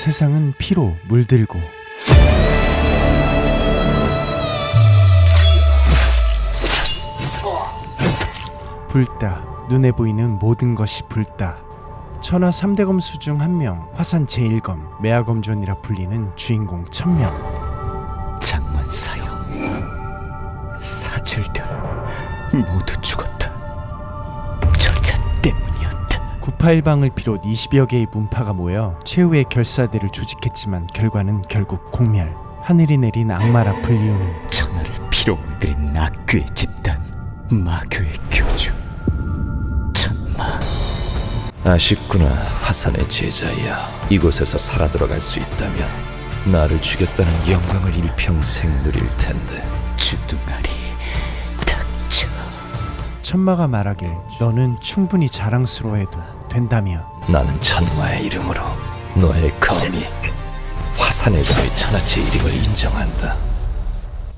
세상은 피로 물들고. 불다 눈에 보이는 모든 것이 불다. 천하 3대 검수 중 한 명 화산 제1검 매화검존이라 불리는 주인공 천명. 장문사형 사절들 모두 죽었다 981방을 비롯 20여 개의 문파가 모여 최후의 결사대를 조직했지만 결과는 결국 공멸. 하늘이 내린 악마라 불리우는 천하를 피로 물들인 악귀의 집단 마교의 교주 천마 아쉽구나 화산의 제자야. 이곳에서 살아 들어갈 수 있다면 나를 죽였다는 영광을 일평생 누릴 텐데. 주둥아리 닥쳐. 천마가 말하길 너는 충분히 자랑스러워해도 된다며. 나는 천마의 이름으로 너의 검이 화산의 검의 천하체 이름을 인정한다.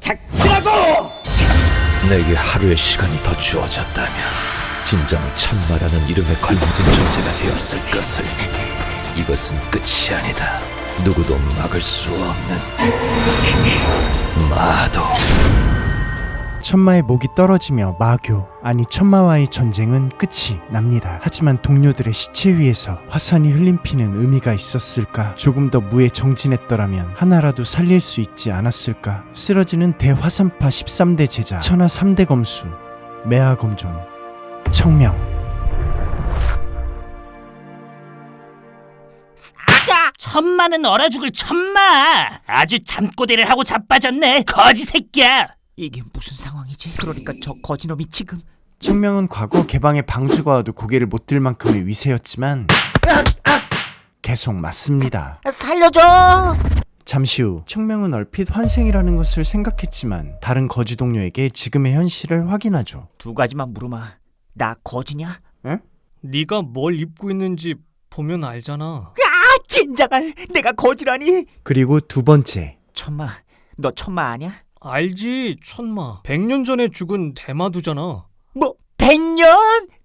닥치라고! 내게 하루의 시간이 더 주어졌다면 진정 천마라는 이름에 걸맞은 존재가 되었을 것을. 이것은 끝이 아니다. 누구도 막을 수 없는 마도 천마의 목이 떨어지며 마교 아니 천마와의 전쟁은 끝이 납니다. 하지만 동료들의 시체 위에서 화산이 흘림피는 의미가 있었을까? 조금 더 무에 정진했더라면 하나라도 살릴 수 있지 않았을까? 쓰러지는 대화산파 13대 제자 천하 3대 검수 매화검존 청명 천마는 얼어 죽을 천마. 아주 잠꼬대를 하고 자빠졌네. 거지 새끼야. 이게 무슨 상황 이지? 그러니까 저 거지놈이 지금 청명은 과거 개방의 방주가 와도 고개를 못 들 만큼의 위세였지만 계속 맞습니다. 살려줘 잠시 후 청명은 얼핏 환생이라는 것을 생각했지만 다른 거지 동료에게 지금의 현실을 확인하죠. 두 가지만 물어봐 나 거지냐? 네가 뭘 입고 있는지 보면 알잖아. 아 진작을 내가 거지라니 그리고 두 번째 천마 너 천마 아냐? 알지, 천마. 100년 전에 죽은 대마두잖아. 뭐 백년?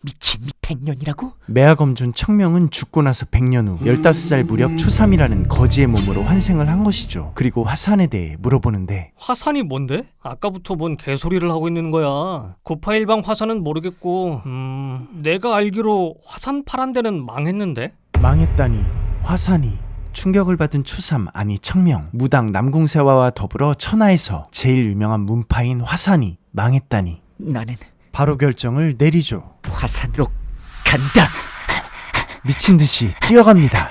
미친 미 백년이라고? 매화검준 청명은 죽고 나서 100년 후 15살 무렵 초3이라는 거지의 몸으로 환생을 한 것이죠. 그리고 화산에 대해 물어보는데 화산이 뭔데? 아까부터 뭔 개소리를 하고 있는 거야. 981방 화산은 모르겠고, 음, 내가 알기로 화산 파란 데는 망했는데? 망했다니 화산이 충격을 받은 초삼 아니 청명 무당 남궁세화와 더불어 천하에서 제일 유명한 문파인 화산이 망했다니 나는 바로 결정을 내리죠. 화산으로 간다 미친 듯이 뛰어갑니다.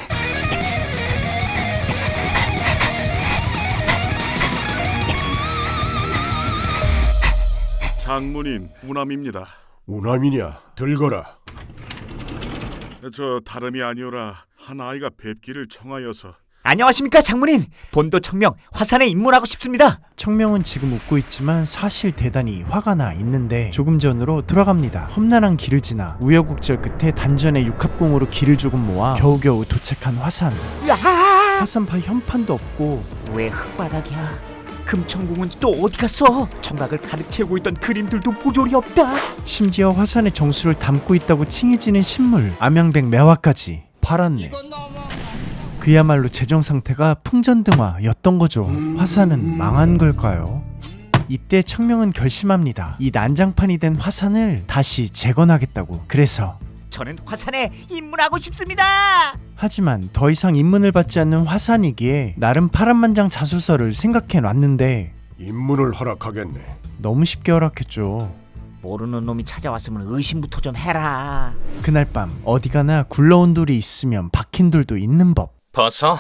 장모님 우남입니다. 우남이냐 들거라 저 다름이 아니오라. 한 아이가 뵙기를 청하여서. 안녕하십니까 장모님. 본도 청명 화산에 입문하고 싶습니다. 청명은 지금 웃고 있지만 사실 대단히 화가 나 있는데 조금 전으로 돌아갑니다. 험난한 길을 지나 우여곡절 끝에 단전에 육합공으로 길을 조금 모아 겨우겨우 도착한 화산. 화산파 현판도 없고 왜 흙바닥이야 금천궁은 또 어디 갔어 청각을 가득 채우고 있던 그림들도 보조리 없다 심지어 화산의 정수를 담고 있다고 칭해지는 신물 암양백 매화까지 팔았네. 그야말로 재정 상태가 풍전등화였던 거죠. 화산은 망한 걸까요? 이때 청명은 결심합니다. 이 난장판이 된 화산을 다시 재건하겠다고. 그래서 저는 화산에 입문하고 싶습니다 하지만 더 이상 입문을 받지 않는 화산이기에 나름 파란만장 자소서를 생각해 놨는데 입문을 허락하겠네 너무 쉽게 허락했죠. 모르는 놈이 찾아왔으면 의심부터 좀 해라 그날 밤 어디 가나 굴러온 돌이 있으면 박힌 돌도 있는 법. 벗어?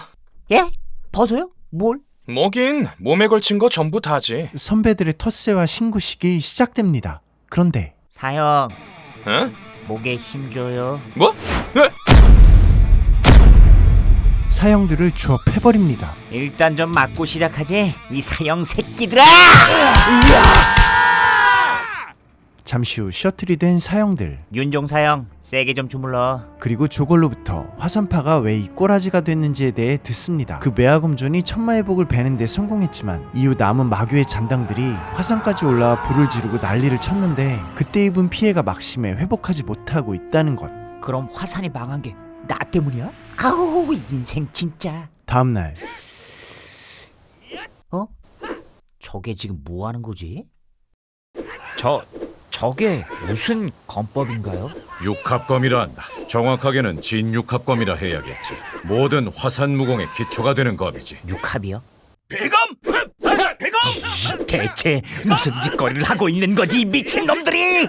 예? 벗어요? 뭘? 뭐긴 몸에 걸친 거 전부 다지. 선배들의 텃세와 신고식이 시작됩니다. 그런데 사형 응? 목에 힘줘요 뭐? 네? 사형들을 주워 패버립니다. 일단 좀 맞고 시작하지 이 사형 새끼들아 잠시 후 셔틀이 된 사형들 윤종 사 형 세게 좀 주물러 그리고 저걸로부터 화산파가 왜 이 꼬라지가 됐는지에 대해 듣습니다. 그 매화검존이 천마의 복을 베는데 성공했지만 이후 남은 마교의 잔당들이 화산까지 올라와 불을 지르고 난리를 쳤는데 그때 입은 피해가 막심해 회복하지 못하고 있다는 것. 그럼 화산이 망한 게 나 때문이야? 아우 인생 진짜 다음 날 저게 지금 뭐 하는 거지? 저 저게 무슨 검법인가요? 육합검이란다. 정확하게는 진육합검이라 해야겠지. 모든 화산 무공의 기초가 되는 검이지. 육합이요? 배검! 배검! 대체 무슨 짓거리를 하고 있는 거지 이 미친놈들이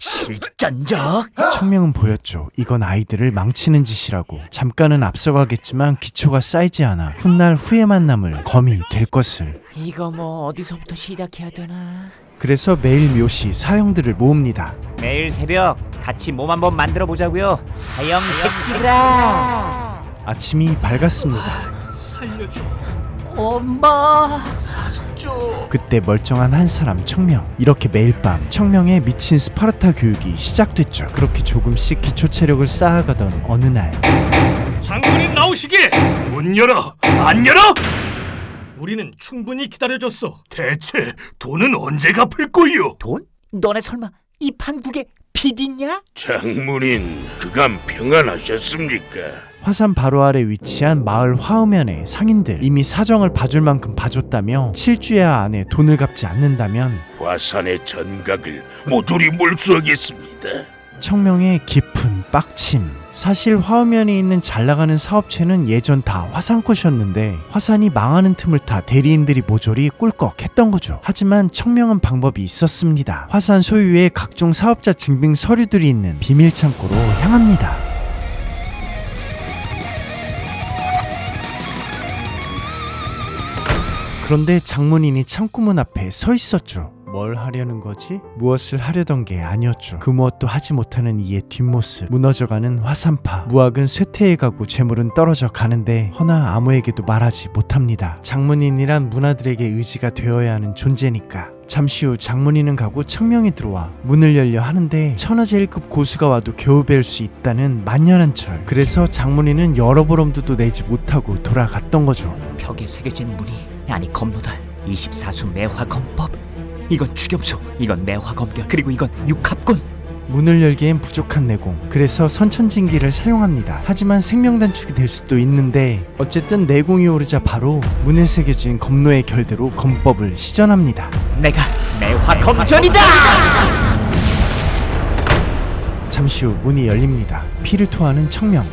실전적 청명은 보였죠. 이건 아이들을 망치는 짓이라고. 잠깐은 앞서가겠지만 기초가 쌓이지 않아 훗날 후회만 남을 검이 될 것을. 이거 뭐 어디서부터 시작해야 되나 그래서 매일 묘시 사형들을 모읍니다. 매일 새벽 같이 몸 한번 만들어 보자고요 사형 새끼들아 아침이 밝았습니다. 엄마 그때 멀쩡한 한 사람 청명. 이렇게 매일 밤 청명의 미친 스파르타 교육이 시작됐죠. 그렇게 조금씩 기초 체력을 쌓아가던 어느 날 장군님 나오시게! 문 열어! 안 열어? 우리는 충분히 기다려줬어. 대체 돈은 언제 갚을 거요? 돈? 너네 설마 이 판국의 PD냐? 장문인 그간 평안하셨습니까? 화산 바로 아래 위치한 마을 화음면의 상인들 이미 사정을 봐줄 만큼 봐줬다며 7주야 안에 돈을 갚지 않는다면 화산의 전각을 모조리 몰수하겠습니다. 청명의 깊은 빡침. 사실 화음면에 있는 잘 나가는 사업체는 예전 다 화산 것이었는데 화산이 망하는 틈을 타 대리인들이 모조리 꿀꺽했던 거죠. 하지만 청명은 방법이 있었습니다. 화산 소유의 각종 사업자 증빙 서류들이 있는 비밀 창고로 향합니다. 그런데 장문인이 창구문 앞에 서 있었죠. 뭘 하려는 거지? 무엇을 하려던 게 아니었죠. 그 무엇도 하지 못하는 이의 뒷모습, 무너져가는 화산파, 무학은 쇠퇴해가고 재물은 떨어져 가는데 허나 아무에게도 말하지 못합니다. 장문인이란 문화들에게 의지가 되어야 하는 존재니까. 잠시 후 장문인은 가고 청명이 들어와 문을 열려 하는데 천하제일급 고수가 와도 겨우 뵐 수 있다는 만연한 철. 그래서 장문인은 여러 번 엄두도 내지 못하고 돌아갔던 거죠. 벽에 새겨진 문이 아니 검노달 24수 매화 검법 이건 추겸수 이건 매화검결 그리고 이건 육합군 문을 열기엔 부족한 내공. 그래서 선천징기를 사용합니다. 하지만 생명 단축이 될 수도 있는데 어쨌든 내공이 오르자 바로 문에 새겨진 검노의 결대로 검법을 시전합니다. 내가 매화검전이다 잠시 후 문이 열립니다. 피를 토하는 청명.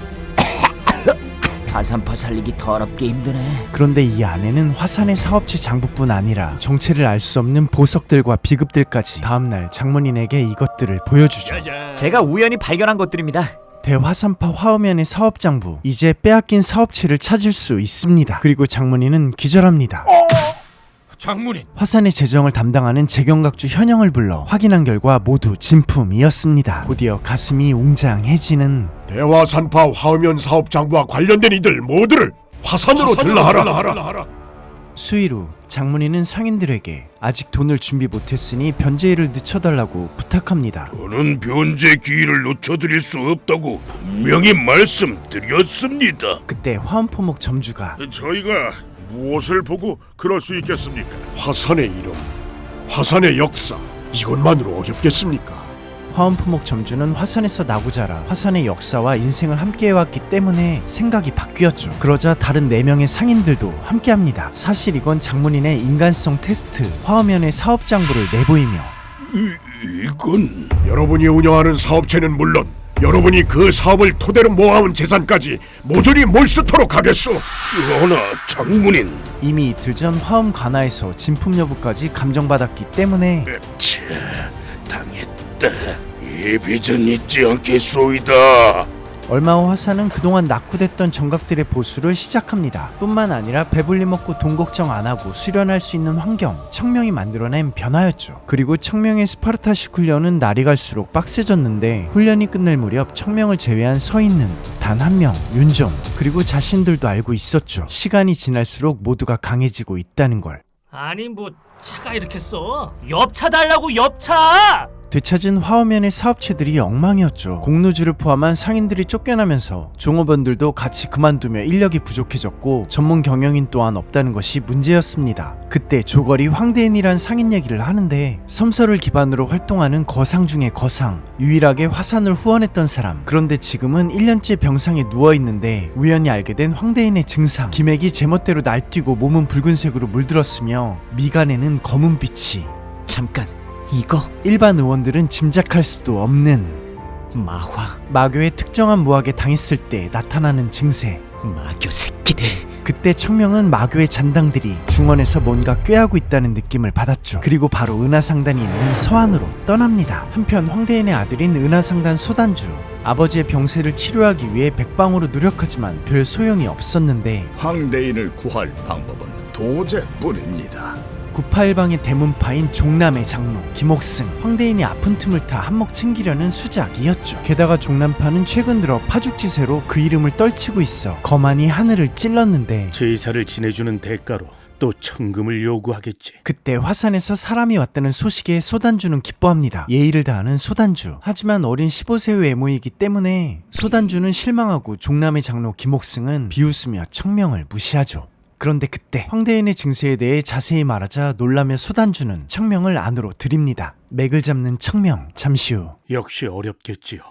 화산파 살리기 더럽게 힘드네 그런데 이 안에는 화산의 사업체 장부뿐 아니라 정체를 알 수 없는 보석들과 비급들까지 다음날 장문인에게 이것들을 보여주죠. 제가 우연히 발견한 것들입니다 대화산파 화엄연의 사업 장부 이제 빼앗긴 사업체를 찾을 수 있습니다. 그리고 장문인은 기절합니다. 장문인 화산의 재정을 담당하는 재경각주 현영을 불러 확인한 결과 모두 진품이었습니다. 곧이어 가슴이 웅장해지는 대화 산파 화음연 사업 장부와 관련된 이들 모두를 화산으로 들라하라. 수일 후 장문인은 상인들에게 아직 돈을 준비 못했으니 변제일을 늦춰달라고 부탁합니다. 저는 변제 기회를 놓쳐드릴 수 없다고 분명히 말씀드렸습니다. 그때 화엄포목 점주가 저희가 무엇을 보고 그럴 수 있겠습니까? 화산의 이름, 화산의 역사 이것만으로 어렵겠습니까? 화엄포목 점주는 화산에서 나고 자라 화산의 역사와 인생을 함께해왔기 때문에 생각이 바뀌었죠. 그러자 다른 4명의 상인들도 함께합니다. 사실 이건 장문인의 인간성 테스트 화엄연의 사업장부를 내보이며 이건 여러분이 운영하는 사업체는 물론 여러분이 그 사업을 토대로 모아온 재산까지 모조리 몰수토록 하겠소. 그러나 장문인 이미 이틀 전 화엄 관아에서 진품 여부까지 감정받았기 때문에 차 당했다. 예비전 잊지 않겠소이다. 얼마 후 화산은 그동안 낙후됐던 정각들의 보수를 시작합니다. 뿐만 아니라 배불리 먹고 돈 걱정 안 하고 수련할 수 있는 환경, 청명이 만들어낸 변화였죠. 그리고 청명의 스파르타식 훈련은 날이 갈수록 빡세졌는데 훈련이 끝날 무렵 청명을 제외한 서 있는 단 한 명, 윤정, 그리고 자신들도 알고 있었죠. 시간이 지날수록 모두가 강해지고 있다는 걸. 아니 뭐 차가 이렇게 써? 엽차 달라고 엽차! 되찾은 화엄연의 사업체들이 엉망이었죠. 공루주를 포함한 상인들이 쫓겨나면서 종업원들도 같이 그만두며 인력이 부족해졌고 전문 경영인 또한 없다는 것이 문제였습니다. 그때 조걸이 황대인이란 상인 얘기를 하는데 섬서를 기반으로 활동하는 거상 중의 거상, 유일하게 화산을 후원했던 사람. 그런데 지금은 1년째 병상에 누워 있는데 우연히 알게 된 황대인의 증상. 기맥이 제멋대로 날뛰고 몸은 붉은색으로 물들었으며 미간에는 검은 빛이. 잠깐 이거 일반 의원들은 짐작할 수도 없는 마화 마교의 특정한 무학에 당했을 때 나타나는 증세. 마교 새끼들 그때 청명은 마교의 잔당들이 중원에서 뭔가 꾀하고 있다는 느낌을 받았죠. 그리고 바로 은하상단이 있는 서안으로 떠납니다. 한편 황대인의 아들인 은하상단 소단주. 아버지의 병세를 치료하기 위해 백방으로 노력하지만 별 소용이 없었는데 황대인을 구할 방법은 도제뿐입니다. 구파일방의 대문파인 종남의 장로 김옥승. 황대인이 아픈 틈을 타 한몫 챙기려는 수작이었죠. 게다가 종남파는 최근 들어 파죽지세로 그 이름을 떨치고 있어 거만이 하늘을 찔렀는데 제사를 지내주는 대가로 또 천금을 요구하겠지. 그때 화산에서 사람이 왔다는 소식에 소단주는 기뻐합니다. 예의를 다하는 소단주. 하지만 어린 15세의 외모이기 때문에 소단주는 실망하고 종남의 장로 김옥승은 비웃으며 청명을 무시하죠 그런데 그때 황대인의 증세에 대해 자세히 말하자 놀라며 소단주는 청명을 안으로 들입니다. 맥을 잡는 청명. 잠시 후 역시 어렵겠지요.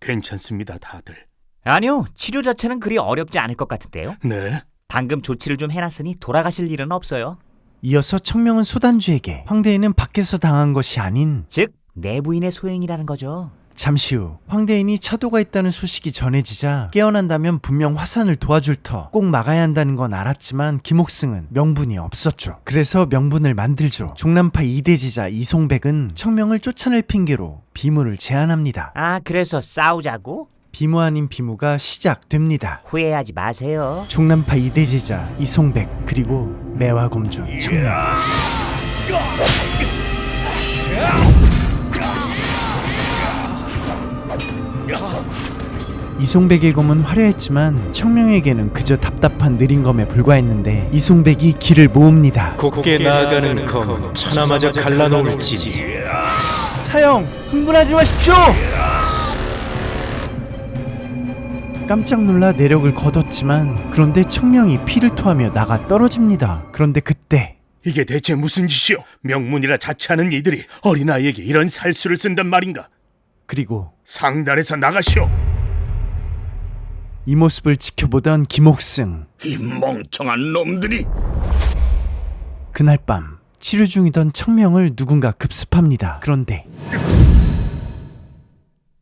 괜찮습니다, 다들. 아니요 치료 자체는 그리 어렵지 않을 것 같은데요 네. 방금 조치를 좀 해놨으니 돌아가실 일은 없어요 이어서 청명은 소단주에게 황대인은 밖에서 당한 것이 아닌 즉 내부인의 소행이라는 거죠 잠시 후 황대인이 차도가 있다는 소식이 전해지자 깨어난다면 분명 화산을 도와줄 터 꼭 막아야 한다는 건 알았지만 김옥승은 명분이 없었죠. 그래서 명분을 만들죠. 종남파 이대지자 이송백은 청명을 쫓아낼 핑계로 비무를 제안합니다. 아 그래서 싸우자고? 비무 아닌 비무가 시작됩니다. 후회하지 마세요 종남파 이대지자 이송백 그리고 매화검존 청명 이송백의 검은 화려했지만 청명에게는 그저 답답한 느린 검에 불과했는데 이송백이 길을 모읍니다. 곱게 나아가는 검 천하마저 갈라놓을지 사형 흥분하지 마십시오! 깜짝 놀라 내력을 거뒀지만 그런데 청명이 피를 토하며 나가 떨어집니다. 그런데 그때 이게 대체 무슨 짓이오? 명문이라 자처하는 이들이 어린아이에게 이런 살수를 쓴단 말인가? 그리고 상단에서 나가시오. 이 모습을 지켜보던 김옥승 이 멍청한 놈들이 그날 밤 치료 중이던 청명을 누군가 급습합니다. 그런데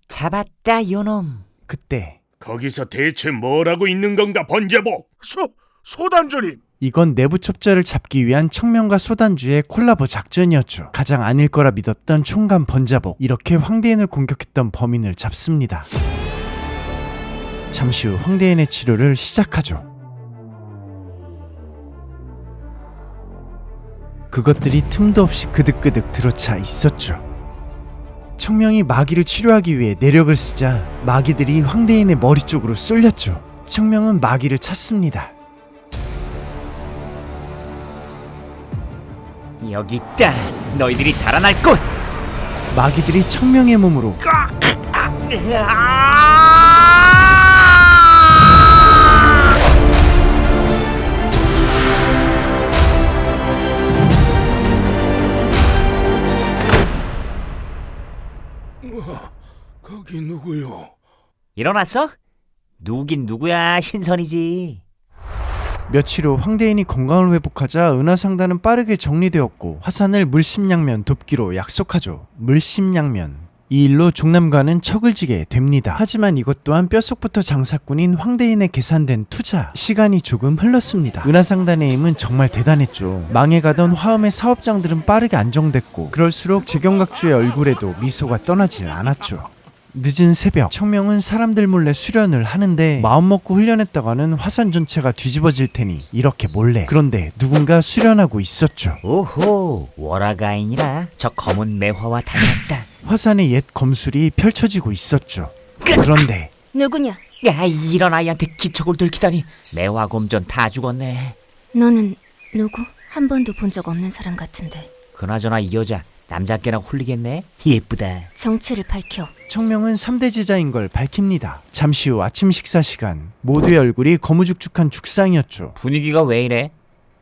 잡았다 요놈 그때 거기서 대체 뭘 하고 있는 건가, 번제보? 소 소단주님 이건 내부 첩자를 잡기 위한 청명과 소단주의 콜라보 작전이었죠. 가장 아닐 거라 믿었던 총감 번자복 이렇게 황대인을 공격했던 범인을 잡습니다. 잠시 후 황대인의 치료를 시작하죠. 그것들이 틈도 없이 그득그득 들어차 있었죠. 청명이 마귀를 치료하기 위해 내력을 쓰자 마귀들이 황대인의 머리 쪽으로 쏠렸죠. 청명은 마귀를 찾습니다. 여기 있다 너희들이 달아날 곳 마귀들이 청명의 몸으로 거기 누구요? 일어났어? 누긴 누구야 신선이지 며칠 후 황대인이 건강을 회복하자 은하상단은 빠르게 정리되었고 화산을 물심양면 돕기로 약속하죠. 물심양면. 이 일로 종남과는 척을 지게 됩니다. 하지만 이것 또한 뼛속부터 장사꾼인 황대인의 계산된 투자. 시간이 조금 흘렀습니다. 은하상단의 힘은 정말 대단했죠. 망해가던 화엄의 사업장들은 빠르게 안정됐고 그럴수록 재경각주의 얼굴에도 미소가 떠나질 않았죠. 늦은 새벽 청명은 사람들 몰래 수련을 하는데 마음먹고 훈련했다가는 화산 전체가 뒤집어질 테니 이렇게 몰래 그런데 누군가 수련하고 있었죠. 오호 워라가인이라. 저 검은 매화와 닮았다. 화산의 옛 검술이 펼쳐지고 있었죠. 그런데 누구냐? 야 이런 아이한테 기척을 들키다니. 매화검전 다 죽었네. 너는 누구? 한 번도 본 적 없는 사람 같은데. 그나저나 이 여자 남자께나 홀리겠네. 예쁘다. 정체를 밝혀. 청명은 3대 제자인 걸 밝힙니다. 잠시 후 아침 식사 시간. 모두의 얼굴이 거무죽죽한 죽상이었죠. 분위기가 왜 이래?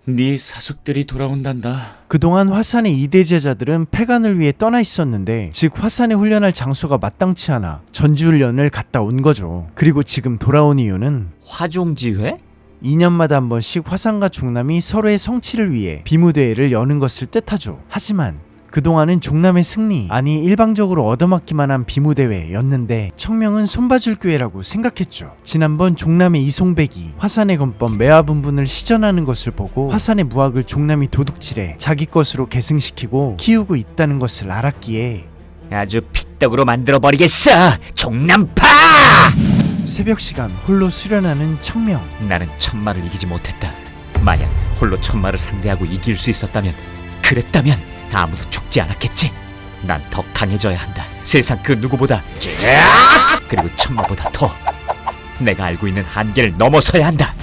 네 사숙들이 돌아온단다. 그동안 화산의 2대 제자들은 폐간을 위해 떠나 있었는데 즉 화산에 훈련할 장소가 마땅치 않아 전지훈련을 갔다 온 거죠. 그리고 지금 돌아온 이유는 화종지회? 2년마다 한 번씩 화산과 종남이 서로의 성취를 위해 비무대회를 여는 것을 뜻하죠. 하지만 그동안은 종남의 승리, 아니 일방적으로 얻어맞기만 한 비무대회였는데 청명은 손봐줄 기회라고 생각했죠. 지난번 종남의 이송백이 화산의 건법 매화분분을 시전하는 것을 보고 화산의 무학을 종남이 도둑질해 자기 것으로 계승시키고 키우고 있다는 것을 알았기에 아주 핏떡으로 만들어 버리겠어. 종남파! 새벽 시간 홀로 수련하는 청명. 나는 천마를 이기지 못했다. 만약 홀로 천마를 상대하고 이길 수 있었다면, 그랬다면 아무도 죽지 않았겠지. 난 더 강해져야 한다. 세상 그 누구보다 그리고 천마보다 더 내가 알고 있는 한계를 넘어서야 한다.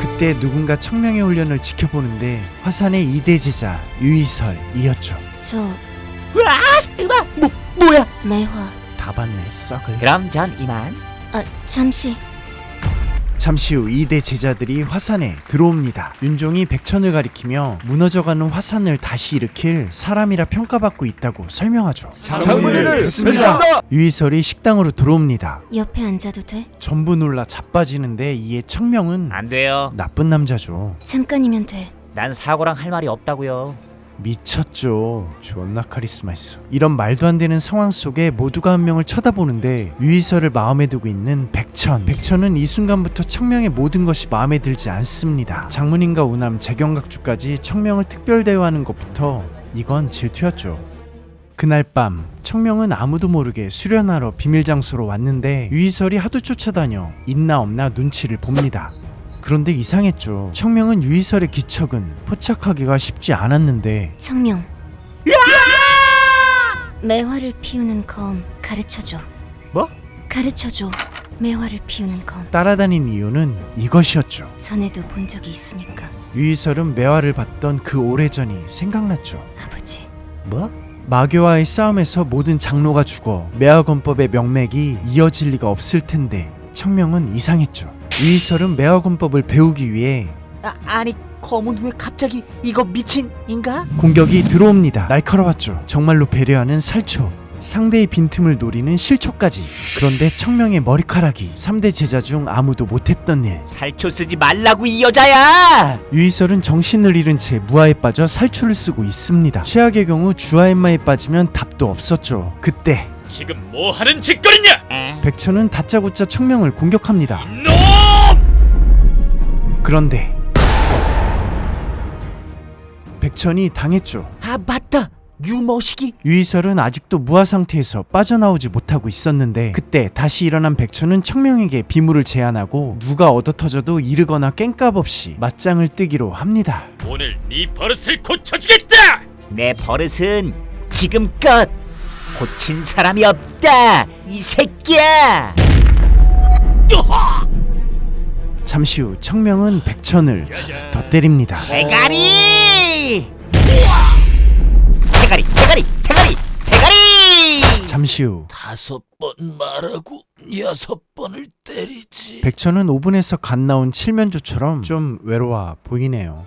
그때 누군가 청명의 훈련을 지켜보는데 화산의 2대 제자 유이설이었죠. 저 와, 으마, 뭐 뭐야? 매화. 다 봤네 썩을. 그럼 전 이만. 아 잠시. 잠시 후 2대 제자들이 화산에 들어옵니다. 윤종이 백천을 가리키며 무너져가는 화산을 다시 일으킬 사람이라 평가받고 있다고 설명하죠. 장문의를 뵙습니다. 유이설이 식당으로 들어옵니다. 옆에 앉아도 돼? 전부 놀라 자빠지는데 이에 청명은 안 돼요. 나쁜 남자죠. 잠깐이면 돼. 난 사고랑 할 말이 없다고요. 미쳤죠. 존나 카리스마 있어. 이런 말도 안 되는 상황 속에 모두가 한 명을 쳐다보는데 유이설을 마음에 두고 있는 백천. 백천은 이 순간부터 청명의 모든 것이 마음에 들지 않습니다. 장문인과 우남, 재경각주까지 청명을 특별 대우하는 것부터 이건 질투였죠. 그날 밤 청명은 아무도 모르게 수련하러 비밀 장소로 왔는데 유이설이 하도 쫓아다녀 있나 없나 눈치를 봅니다. 그런데 이상했죠. 청명은 유이설의 기척은 포착하기가 쉽지 않았는데 청명. 매화를 피우는 검 가르쳐줘. 뭐? 가르쳐줘. 매화를 피우는 검. 따라다닌 이유는 이것이었죠. 전에도 본 적이 있으니까. 유이설은 매화를 봤던 그 오래전이 생각났죠. 아버지. 뭐? 마교와의 싸움에서 모든 장로가 죽어 매화권법의 명맥이 이어질 리가 없을 텐데 청명은 이상했죠. 유이설은 매화권법을 배우기 위해 아, 아니 검은 왜 갑자기 이거 미친 인가? 공격이 들어옵니다. 날카로웠죠. 정말로 배려하는 살초. 상대의 빈틈을 노리는 실초까지. 그런데 청명의 머리카락이 3대 제자 중 아무도 못했던 일. 살초 쓰지 말라고 이 여자야. 유이설은 정신을 잃은 채 무아에 빠져 살초를 쓰고 있습니다. 최악의 경우 주아엠마에 빠지면 답도 없었죠. 그때 지금 뭐 하는 짓거리냐? 백천은 다짜고짜 청명을 공격합니다. 놈! 그런데 백천이 당했죠. 아 맞다. 유머시기. 유이설은 아직도 무아 상태에서 빠져나오지 못하고 있었는데 그때 다시 일어난 백천은 청명에게 비물을 제안하고 누가 얻어터져도 이르거나 깽값 없이 맞짱을 뜨기로 합니다. 오늘 네 버릇을 고쳐주겠다. 내 버릇은 지금껏 고친 사람이 없다. 이 새끼야. 잠시 후 청명은 백천을 더 때립니다. 대가리. 대가리, 대가리, 대가리, 대가리. 잠시 후 다섯 번 말하고 여섯 번을 때리지. 백천은 5분에서 갓 나온 칠면조처럼 좀 외로워 보이네요.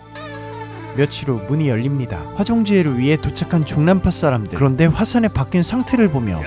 며칠 후 문이 열립니다. 화종지회를 위해 도착한 종남파 사람들. 그런데 화산에 바뀐 상태를 보며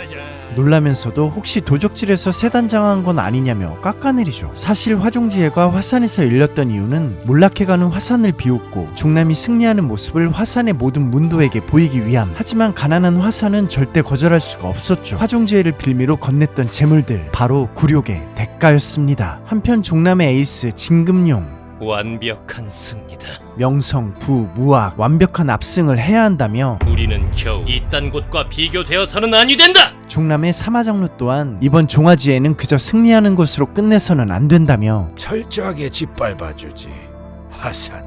놀라면서도 혹시 도적질에서 세단장한 건 아니냐며 깎아내리죠. 사실 화종지혜가 화산에서 일렸던 이유는 몰락해가는 화산을 비웃고 종남이 승리하는 모습을 화산의 모든 문도에게 보이기 위함. 하지만 가난한 화산은 절대 거절할 수가 없었죠. 화종지혜를 빌미로 건넸던 재물들 바로 굴욕의 대가였습니다. 한편 종남의 에이스 진금용 완벽한 승리다. 명성, 부, 무학 완벽한 압승을 해야 한다며 우리는 겨우 이딴 곳과 비교되어서는 아니 된다. 종남의 사마장로 또한 이번 종화지에는 그저 승리하는 것으로 끝내서는 안 된다며 철저하게 짓밟아주지. 화산.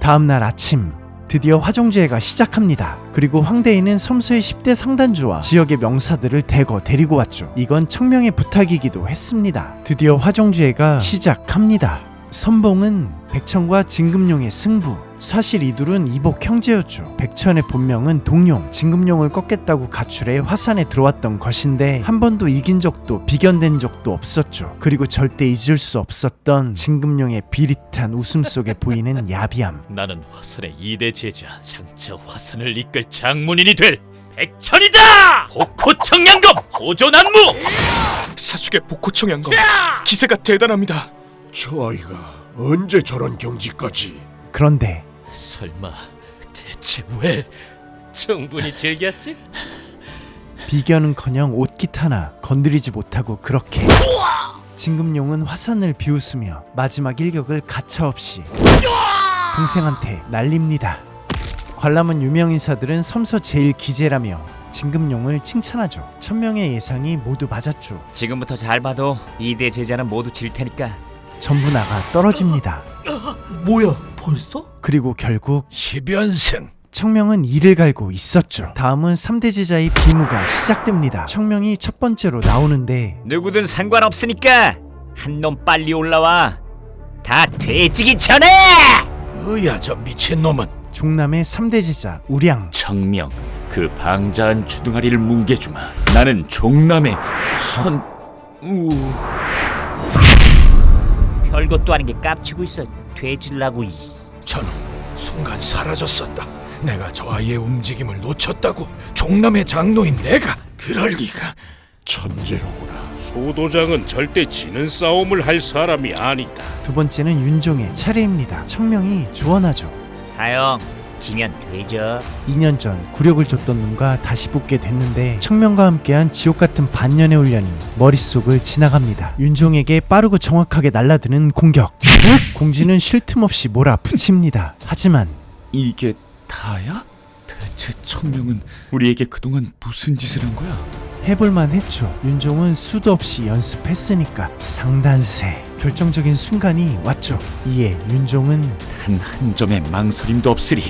다음 날 아침 드디어 화종제회가 시작합니다. 그리고 황대인은 섬서의 10대 상단주와 지역의 명사들을 대거 데리고 왔죠. 이건 청명의 부탁이기도 했습니다. 드디어 화종제회가 시작합니다. 선봉은 백천과 진금룡의 승부. 사실 이 둘은 이복 형제였죠. 백천의 본명은 동룡, 진금룡을 꺾겠다고 가출해 화산에 들어왔던 것인데 한 번도 이긴 적도 비견된 적도 없었죠. 그리고 절대 잊을 수 없었던 진금룡의 비릿한 웃음 속에 보이는 야비함. 나는 화산의 2대 제자 장차 화산을 이끌 장문인이 될 백천이다! 복호청량검 호조난무! 사숙의 복호청양검 기세가 대단합니다. 저 아이가 언제 저런 경지까지? 그런데 설마 대체 왜 충분히 즐겼지? 비견은커녕 옷깃 하나 건드리지 못하고 그렇게 진금룡은 화산을 비웃으며 마지막 일격을 가차없이 동생한테 날립니다. 관람은 유명 인사들은 섬서 제일 기재라며 진금룡을 칭찬하죠. 천명의 예상이 모두 맞았죠. 지금부터 잘 봐도 이대 제자는 모두 질 테니까 전부 나가 떨어집니다. 뭐야 벌써? 그리고 결국 10연승 청명은 이를 갈고 있었죠. 다음은 3대 제자의 비무가 시작됩니다. 청명이 첫 번째로 나오는데 누구든 상관없으니까 한 놈 빨리 올라와 다 돼지기 전에 뭐야 저 미친놈은 종남의 3대 제자 우량 청명 그 방자한 주둥아리를 뭉개주마 나는 종남의 선... 우... 별것도 아닌 게 깝치고 있어 돼질라고 이 저는 순간 사라졌었다 내가 저 아이의 움직임을 놓쳤다고 종남의 장로인 내가 그럴 리가 천재로구나. 소도장은 절대 지는 싸움을 할 사람이 아니다. 두 번째는 윤종의 차례입니다. 청명이 조언하죠. 사형 지면 되죠 2년 전 굴욕을 줬던 놈과 다시 붙게 됐는데 청명과 함께한 지옥 같은 반년의 훈련이 머릿속을 지나갑니다. 윤종에게 빠르고 정확하게 날라드는 공격. 공지는 쉴 틈 없이 몰아붙입니다. 하지만 이게 다야? 대체 청명은 우리에게 그동안 무슨 짓을 한 거야? 해볼만 했죠. 윤종은 수도 없이 연습했으니까 상단세. 결정적인 순간이 왔죠. 이에 윤종은 단 한 점의 망설임도 없으리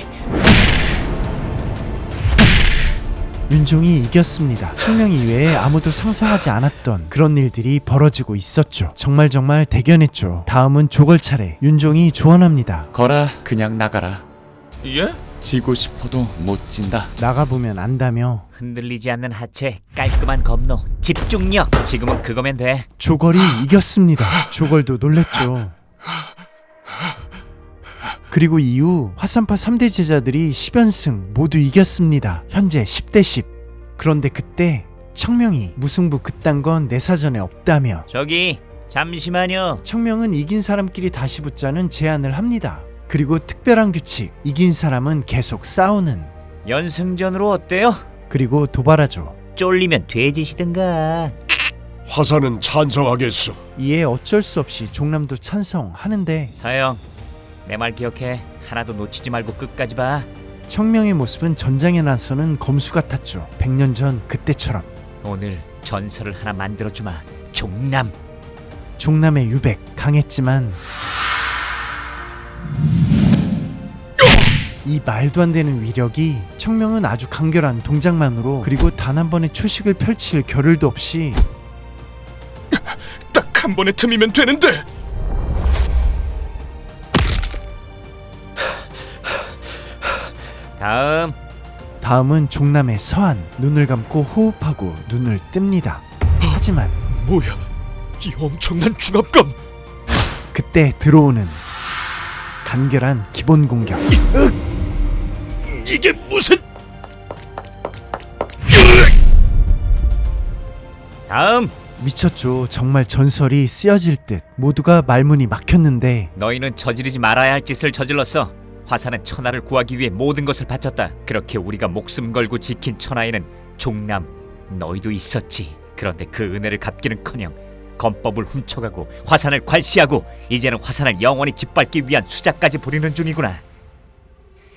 윤종이 이겼습니다. 청명 이외에 아무도 상상하지 않았던 그런 일들이 벌어지고 있었죠. 정말 정말 대견했죠. 다음은 조걸 차례. 윤종이 조언합니다. 거라 그냥 나가라 예? 지고 싶어도 못 진다 나가보면 안다며 흔들리지 않는 하체 깔끔한 검노 집중력 지금은 그거면 돼 조걸이 이겼습니다. 조걸도 놀랬죠. 그리고 이후 화산파 3대 제자들이 10연승 모두 이겼습니다. 현재 10대 10. 그런데 그때 청명이 무승부 그딴 건 내 사전에 없다며 저기 잠시만요 청명은 이긴 사람끼리 다시 붙자는 제안을 합니다. 그리고 특별한 규칙, 이긴 사람은 계속 싸우는. 연승전으로 어때요? 그리고 도발하죠. 쫄리면 돼지시든가 화산은 찬성하겠소. 이에 어쩔 수 없이 종남도 찬성하는데 사형 내말 기억해 하나도 놓치지 말고 끝까지 봐 청명의 모습은 전장에 나서는 검수 같았죠. 100년 전 그때처럼. 오늘 전설을 하나 만들어 주마 종남 종남의 유백 강했지만 이 말도 안 되는 위력이 청명은 아주 간결한 동작만으로 그리고 단 한 번의 초식을 펼칠 겨를도 없이 딱 한 번의 틈이면 되는데 다음 다음은 종남의 서한 눈을 감고 호흡하고 눈을 뜹니다. 하지만 뭐야 이 엄청난 중압감 그때 들어오는 간결한 기본 공격. 이게 무슨 다음. 미쳤죠. 정말 전설이 쓰여질 듯. 모두가 말문이 막혔는데. 너희는 저지르지 말아야 할 짓을 저질렀어. 화산은 천하를 구하기 위해 모든 것을 바쳤다. 그렇게 우리가 목숨 걸고 지킨 천하에는 종남 너희도 있었지. 그런데 그 은혜를 갚기는커녕 검법을 훔쳐가고 화산을 괄시하고 이제는 화산을 영원히 짓밟기 위한 수작까지 부리는 중이구나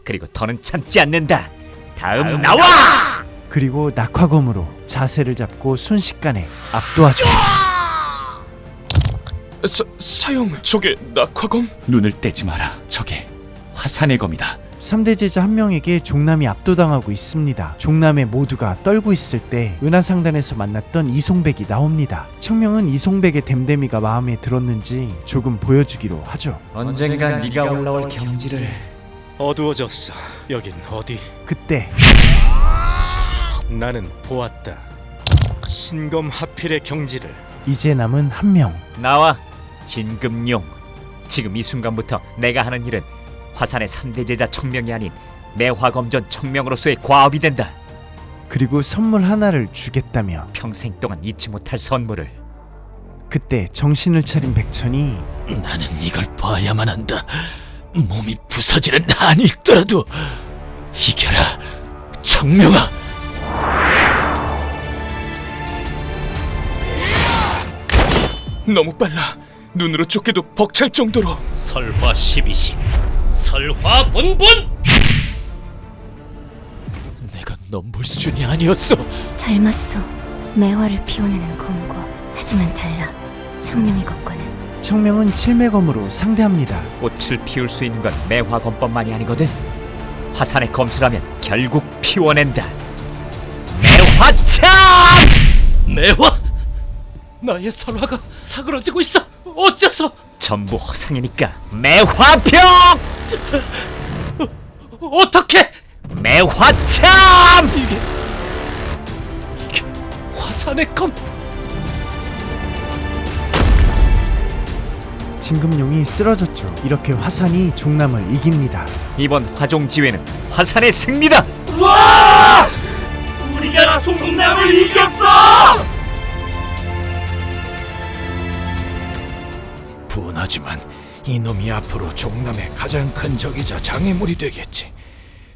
그리고 더는 참지 않는다 다음, 나와! 그리고 낙화검으로 자세를 잡고 순식간에 압도하죠. 사, 사형 저게 낙화검? 눈을 떼지 마라 저게 화산의 검이다 3대 제자 한 명에게 종남이 압도당하고 있습니다. 종남의 모두가 떨고 있을 때 은하상단에서 만났던 이송백이 나옵니다. 청명은 이송백의 댐댐이가 마음에 들었는지 조금 보여주기로 하죠. 언젠가 네가 올라올 경지를 어두워졌어. 여긴 어디? 그때 나는 보았다. 신검 하필의 경지를. 이제 남은 한 명. 나와 진금용 지금 이 순간부터 내가 하는 일은 화산의 3대 제자 청명이 아닌 매화검전 청명으로서의 과업이 된다 그리고 선물 하나를 주겠다며 평생 동안 잊지 못할 선물을 그때 정신을 차린 백천이 나는 이걸 봐야만 한다. 몸이 부서지는 한이 있더라도 이겨라, 청명아. 너무 빨라. 눈으로 쫓기도 벅찰 정도로. 설화 12시 설화 분분 내가 넘볼 수준이 아니었어. 닮았어. 매화를 피워내는 검과 하지만 달라. 청명의 것과는 청명은 칠매검으로 상대합니다. 꽃을 피울 수 있는 건 매화검법만이 아니거든 화산의 검수라면 결국 피워낸다 매화참 매화! 나의 설화가 사그러지고 있어. 어째서? 전부 허상이니까 매화병 어떻게? 매화참 이게 이게 화산의 검. 진금용이 쓰러졌죠. 이렇게 화산이 종남을 이깁니다. 이번 화종지회는 화산의 승리다 우리가 종남을 이겼어! 분하지만 이놈이 앞으로 종남의 가장 큰 적이자 장애물이 되겠지.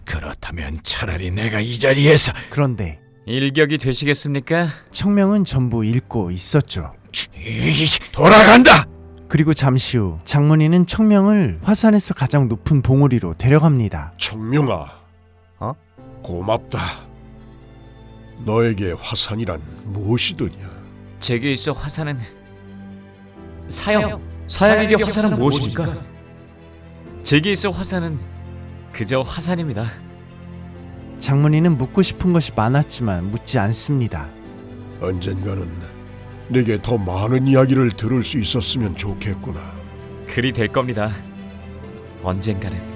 그렇다면 차라리 내가 이 자리에서 그런데 일격이 되시겠습니까? 청명은 전부 잃고 있었죠. 이, 돌아간다. 그리고 잠시 후 장문이는 청명을 화산에서 가장 높은 봉우리로 데려갑니다. 청명아. 어? 고맙다. 너에게 화산이란 무엇이더냐? 제게 있어 화산은 사형 사형에게 화산은 무엇입니까? 제게 있어 화산은 그저 화산입니다 장문이는 묻고 싶은 것이 많았지만 묻지 않습니다. 언젠가는 내게 더 많은 이야기를 들을 수 있었으면 좋겠구나. 그리 될 겁니다 언젠가는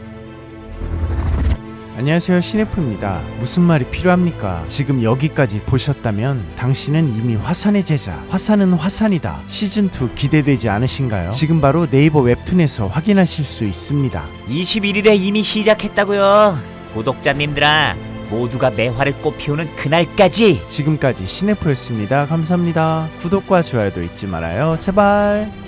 안녕하세요 시네프입니다. 무슨 말이 필요합니까? 지금 여기까지 보셨다면 당신은 이미 화산의 제자, 화산은 화산이다. 시즌2 기대되지 않으신가요? 지금 바로 네이버 웹툰에서 확인하실 수 있습니다. 21일에 이미 시작했다고요. 구독자님들아, 모두가 매화를 꽃 피우는 그날까지 지금까지 시네프였습니다. 감사합니다. 구독과 좋아요도 잊지 말아요. 제발.